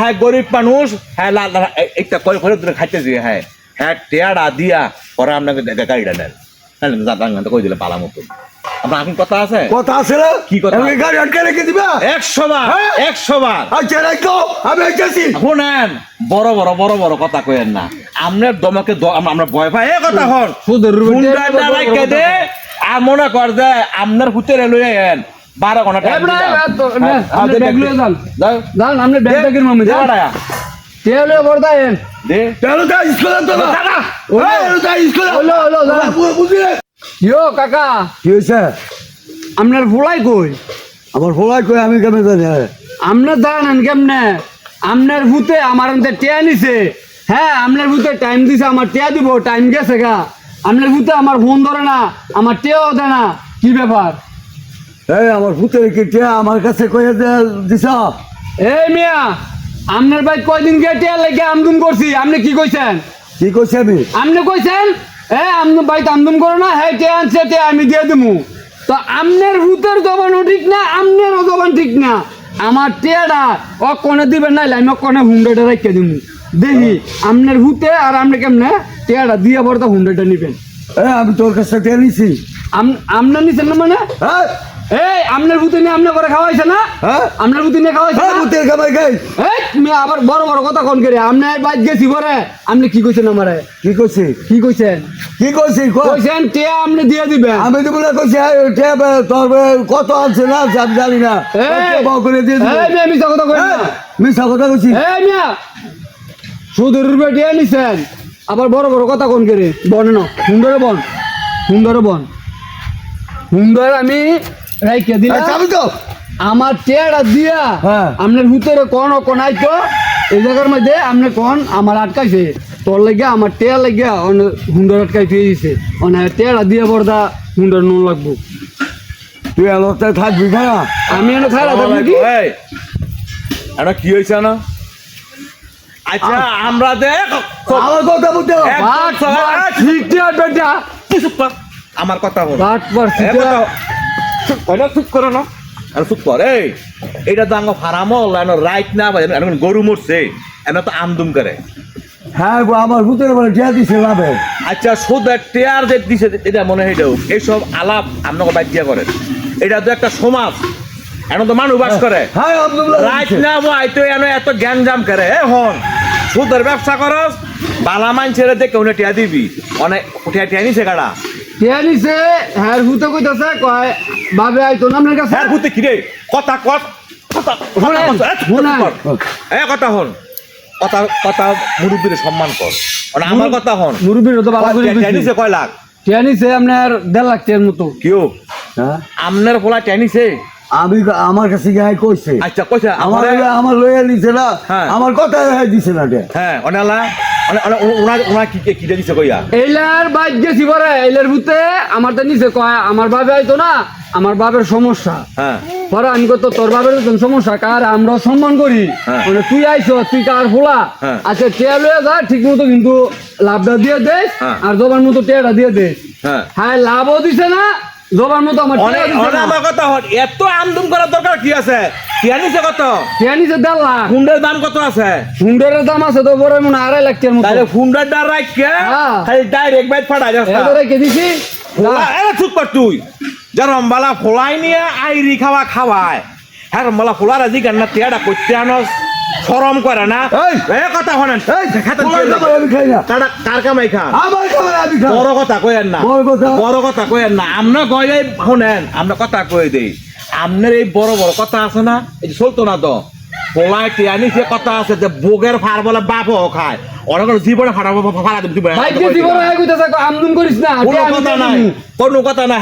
হ্যাঁ গরিব মানুষ হ্যাঁ লাল একটা করে করে দূরে খাইতেছি হ্যাঁ। হ্যাঁ টেয়ারা দিয়া পরে আপনাকে গাড়িটা নেন কই দিলে পালা মতো আপনার এখন কথা আছে? কথা আছে না? কি কথা? আমি গাড়ি আটকে রেখে দিবা? একশো বার হ্যাঁ? একশো বার। আচ্ছা রাখো আমি আইতেছি। শুনেন বড় বড় বড় বড় কথা কইেন না। আপনার দমকে দ- আমরা- আমরা ভয় পাই এ কথা হন। দে। আর মনে কর যে আপনার হুতেরে লই আইন বারো ঘণ্টা টাইম দিলাম। হ্যাঁ, আপনি ব্যাগ দে, লইয়া যান। যাও। জান আপনি দে, দে। তেলে দে তাই তো না। দাদা, চলো তাই স্কুলে। হলো, হলো, দাদা। বুঝলে। ইয়ো কাকা। কি হয়েছে আপনার ফুলাই কই? আমার ফলাই কই আমি কেমন জানি? আপনার জানেন কেমনে? আপনার ভূতে আমার অন্তে টিয়া নিছে। হ্যাঁ আপনার ভূতে টাইম দিছে আমার টিয়া দিব টাইম গেছে গা। আপনার ভূতে আমার ফোন ধরে না আমার টিয়াও দেয় না। কি ব্যাপার? এই আমার ভূতের কি আমার কাছে কয়ে দিছ। এই মিয়া আপনার ভাই কয়দিন গিয়ে টিয়া লেগে আমদুম করছি? আপনি কি কইছেন? কি করছি আমি? আপনি কইছেন? এ আমদুম ভাই আমদুম করো না হ্যাঁ টিয়া আনছে টিয়া আমি দিয়ে দেবো তো আমনের ভূতের জবানও ঠিক না আমনেরও জবান ঠিক না। আমার টিয়াটা ও কোনে দিবেন না আমি কোনে হুন্ডাটা রেখে দিব দেখি আমনের ভূতে আর আপনি কেমনে টিয়াটা দিয়ে বড় হুন্ডাটা নিবেন। এ আমি তোর কাছে টিয়া নিছি। আপনার নিছেন না মানে? হ্যাঁ। এই আমনের ভূতে নিয়ে আপনি করে খাওয়াইছে না? হ্যাঁ? আপনার ভূতে নিয়ে খাওয়াইছে হ্যাঁ না? ভূতের কামাই গাই এই তুমি আবার বড় বড় কথা কোন করে? আপনি বাইক গেছি পরে। আপনি কি কইছেন আমারে? কি করছি কি কইছেন? কি করছি কই? কইছেন টিয়া আপনি দিয়ে দিবেন আমি তো বলে করছি এই তোর কত আছে না আমি জানি না। টিয়া করে দিয়ে দিবি। এই মিয়া মিছা কথা কই না। হ্যাঁ, মিথ্যা কথা করছি এই মিয়া সুদের টিয়া নিছেন। আবার বড় বড় কথা কোন করে? বনে না সুন্দরে বন সুন্দর বন। সুন্দর আমি রাইকে চাবি তো। আমার টেয়ারা দিয়া হ্যাঁ। আপনার ভিতরে কোন কোন আইতো এই জায়গার মধ্যে আপনি কোন আমার আটকাইছে। তোর লাগে আমার টেয়া লাগে হুন্ডর আটকাই ফিরে দিছে মানে টেয়ারা দিয়ে বড়দা হুন্ডর নুন লাগবো। তুই এলাকায় থাকবি না। আমি এনে খাই রাখলাম নাকি? এই, এটা কি হয়েছে না? আচ্ছা আমরা দেখ আমার কথা বলতে বেটা আমার কথা বল। সিটিয়া চুপ করো না? আর চুপ কর এই এটা তো আঙ্গ ফারামল এন রাইট না বা এন গরু মরছে এন তো আমদুম করে। হ্যাঁ গো, আমার ভূতের বলে টিয়া দিছে লাভে আচ্ছা সুদ টেয়ার যে দিছে এটা মনে হয় এটাও। এইসব আলাপ আপনাকে বাইক দিয়া করেন এটা তো একটা সমাজ এখন তো মানুষ বাস করে। হ্যাঁ রাইট না ভাই তুই এনে এত জ্ঞান জাম করে। এ হন সুদের ব্যবসা করস বালা মান ছেড়ে দেখে উনি টিয়া দিবি। অনেক টিয়া টিয়া নিছে গাড়া নিছে হ্যাঁ কইতাছে কয় বাবে আইতো না আপনার কাছে হ্যাঁ ভূতে কিরে কথা কত এ, কথা হন। কথা কথা মুরব্বীর সম্মান কর। মানে আমার কথা হন। মুরব্বীর তো বাবা কয় লাখ? আপনার দেড় লাখ টিয়ার মতো। কেউ? হ্যাঁ? আমি আমার কাছে গায়ে কইছে। আচ্ছা কইছে আমার আমার আমার লইয়া নিছে না। হ্যাঁ। আমার কথা দিছে না হ্যাঁ অনেলা। আমার নিচে কয় আমার বাবে আইতো না আমার বাবার সমস্যা। হ্যাঁ। পরে আমি কত তোর বাবার সমস্যা কার? আমরা সম্মান করি। হ্যাঁ। মানে তুই আইছো তুই কার ফোলা হ্যাঁ। আচ্ছা টিয়া লয়ে যা ঠিক মতো কিন্তু লাভটা দিয়ে দে। আর জবার মতো টিয়াটা দিয়ে দে। হ্যাঁ। হ্যাঁ লাভও দিছে না জবার মতো আমার কথা হন। এত আমদুম করার দরকার কি আছে? কত? দেড় লাখ। দাম কত আছে? হুন্ডের দাম আছে তো বড় মনে আড়াই লাখ মতো। তাহলে রাখকে হ্যাঁ। খালি ডাইরেক্ট বাইট ফাটাই যাস রেখে দিছি। চুপ কর তুই। ফোলাই নিয়ে আইরি খাওয়া খাওয়ায়। হ্যাঁ বালা ফোলার আজি গান্না টিয়াটা করতে আনস। শরম করে না। এই! কথা হনেন এই খাতেন তোমার কি আমি খাই না। কারা কামাই খান খাই। বড় কথা কয়েন না। বড় কথা? কয়েন না। আমরা কয়ে শুনেন আমরা কথা কয়ে দেই। আপনার এই বড় বড় কথা আছে না এই যে চলতো না তো পোলায় টিয়ানি সে কথা আছে যে বোগের ফার বলে বাপও খায়। অনেক জীবনে ফাটা ফাড়া আমদুন করিস না কোনো কথা নাই। কোনো কথা নাই।